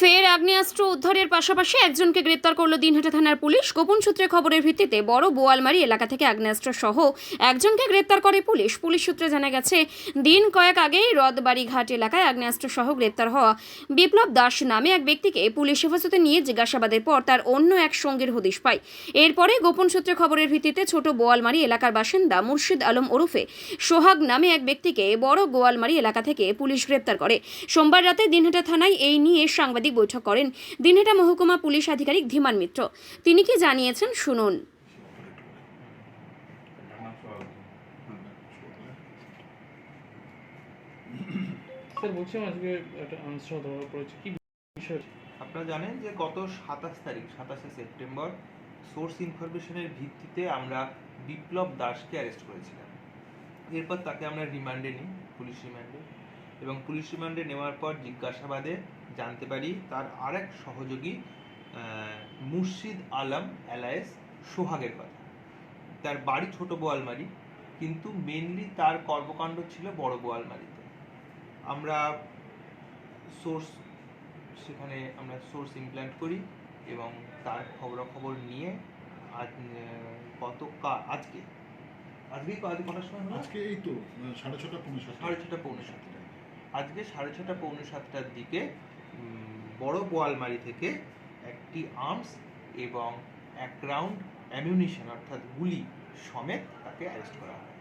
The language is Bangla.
ফের আগ্নেয়াস্ত্র উদ্ধারের পাশাপাশি একজনকে গ্রেপ্তার করল দিনহাটা থানার পুলিশ। গোপন সূত্রে খবরের ভিত্তিতে বড় বোয়ালমারি এলাকা থেকে আগ্নেয়াস্ত্র সহ একজনকে গ্রেপ্তার করে পুলিশ। পুলিশ সূত্রে জানা গেছে, দিন কয়েক আগেই রদবাড়ি ঘাট এলাকায় আগ্নেয়াস্ত্র সহ গ্রেপ্তার হওয়া বিপ্লব দাস নামে এক ব্যক্তিকে পুলিশ হেফাজতে নিয়ে জিজ্ঞাসাবাদের পর তার অন্য এক সঙ্গীর হদিশ পায়। এরপরে গোপন সূত্রে খবরের ভিত্তিতে ছোট বোয়ালমারি এলাকার বাসিন্দা মুর্শিদ আলম ওরফে সোহাগ নামে এক ব্যক্তিকে বড় গোয়ালমারি এলাকা থেকে পুলিশ গ্রেপ্তার করে। সোমবার রাতে দিনহাটা থানায় এই নিয়ে সাংবাদিক বৈঠক করেন দিনহাটা মহকুমা পুলিশ আধিকারিক ধীমান মিত্র। তিনি কি জানিয়েছেন? শুনুন। স্যার বলছিলাম আজকে একটা আনুষ্ঠান ধরা পড়েছে কি বিষয়? আপনারা জানেন যে গত সাতাশ তারিখ সাতাশে সেপ্টেম্বর সোর্স ইনফরমেশনের ভিত্তিতে আমরা বিপ্লব দাসকে অ্যারেস্ট করেছিলাম। এরপর তাকে আমরা রিমান্ডে নিই পুলিশ রিমান্ডে। এবং পুলিশ রিমান্ডে নেওয়ার পর জিজ্ঞাসাবাদে জানতে পারি তার আরেক সহযোগী মুর্শিদ আলম অ্যালায়েস সোহাগের কথা। তার বাড়ি ছোট বোয়ালমারি কিন্তু মেনলি তার কর্মকাণ্ড ছিল বড় বোয়ালমারিতে। আমরা সোর্স সেখানে আমরা সোর্স ইমপ্ল্যান্ট করি এবং তার খবরাখবর নিয়ে আজ আহ, গত কা- আজকে আজকে কটার সময় আজকে এই তো সাড়ে ছটা পৌনে সাড়ে ছটা পৌনে সাতটা আজকে সাড়ে ছটা পৌনে সাতটার দিকে বড় বোয়ালমারি থেকে একটি আর্মস এবং এক রাউন্ড অ্যামিউনিশন, অর্থাৎ গুলি সমেত তাকে অ্যারেস্ট করা হয়।